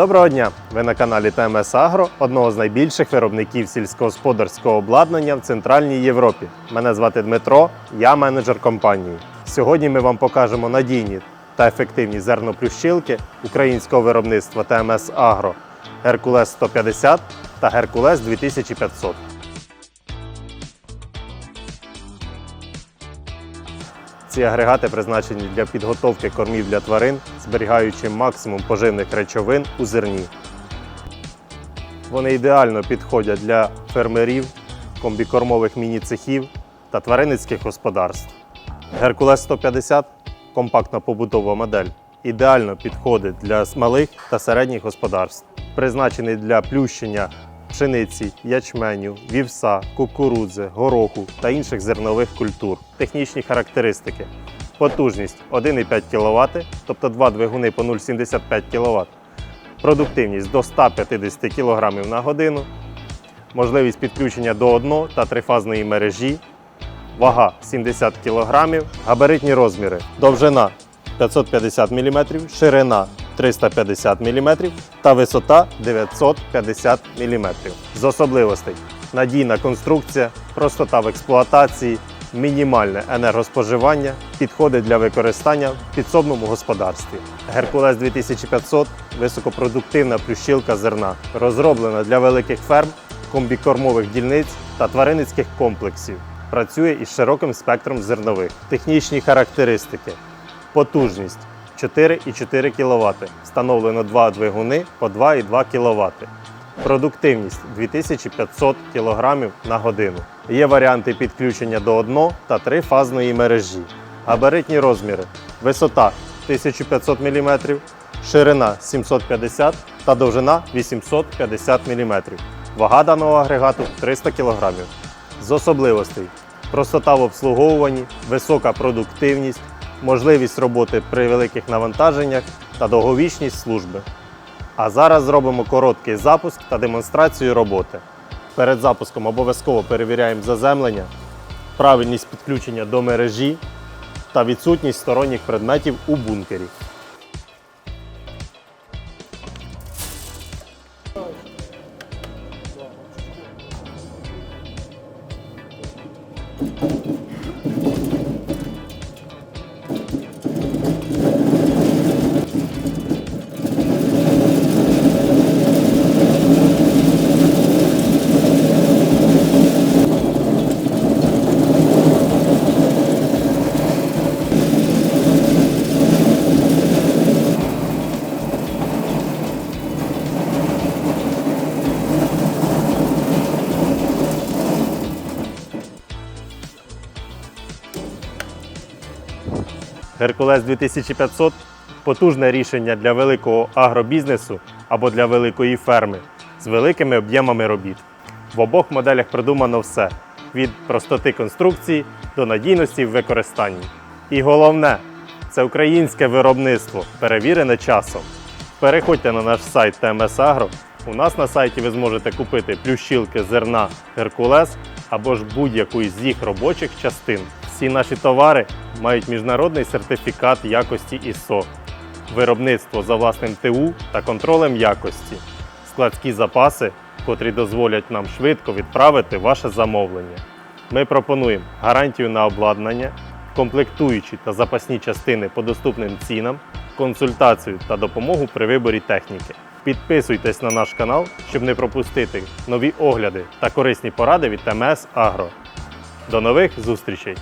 Доброго дня! Ви на каналі ТМС Агро, одного з найбільших виробників сільськогосподарського обладнання в Центральній Європі. Мене звати Дмитро, я менеджер компанії. Сьогодні ми вам покажемо надійні та ефективні зерноплющилки українського виробництва ТМС Агро Геркулес 150 та Геркулес 2500. Ці агрегати призначені для підготовки кормів для тварин, зберігаючи максимум поживних речовин у зерні. Вони ідеально підходять для фермерів, комбікормових міні-цехів та тваринницьких господарств. Геркулес 150 компактна побутова модель. Ідеально підходить для малих та середніх господарств. Призначений для плющення пшениці, ячменю, вівса, кукурудзи, гороху та інших зернових культур. Технічні характеристики. Потужність 1,5 кВт, тобто два двигуни по 0,75 кВт. Продуктивність до 150 кг на годину. Можливість підключення до одно- та трифазної мережі. Вага 70 кг. Габаритні розміри. Довжина 550 мм, ширина 350 мм та висота 950 мм. З особливостей надійна конструкція, простота в експлуатації, мінімальне енергоспоживання, підходить для використання в підсобному господарстві. Геркулес 2500 високопродуктивна плющилка зерна, розроблена для великих ферм, комбікормових дільниць та тваринницьких комплексів. Працює із широким спектром зернових. Технічні характеристики. Потужність 4,4 кВт. Встановлено два двигуни по 2,2 кВт. Продуктивність 2500 кг на годину. Є варіанти підключення до одно- та трифазної мережі. Габаритні розміри. Висота 1500 мм, ширина 750 та довжина 850 мм. Вага даного агрегату 300 кг. З особливостей простота в обслуговуванні, висока продуктивність, можливість роботи при великих навантаженнях та довговічність служби. А зараз зробимо короткий запуск та демонстрацію роботи. Перед запуском обов'язково перевіряємо заземлення, правильність підключення до мережі та відсутність сторонніх предметів у бункері. Геркулес 2500 потужне рішення для великого агробізнесу або для великої ферми з великими об'ємами робіт. В обох моделях придумано все від простоти конструкції до надійності в використанні. І головне це українське виробництво, перевірене часом. Переходьте на наш сайт TMS Agro. У нас на сайті ви зможете купити плющилки зерна Геркулес або ж будь-яку із їх робочих частин. Всі наші товари мають міжнародний сертифікат якості ISO, виробництво за власним ТУ та контролем якості, складські запаси, котрі дозволять нам швидко відправити ваше замовлення. Ми пропонуємо гарантію на обладнання, комплектуючі та запасні частини по доступним цінам, консультацію та допомогу при виборі техніки. Підписуйтесь на наш канал, щоб не пропустити нові огляди та корисні поради від ТМС Агро. До нових зустрічей!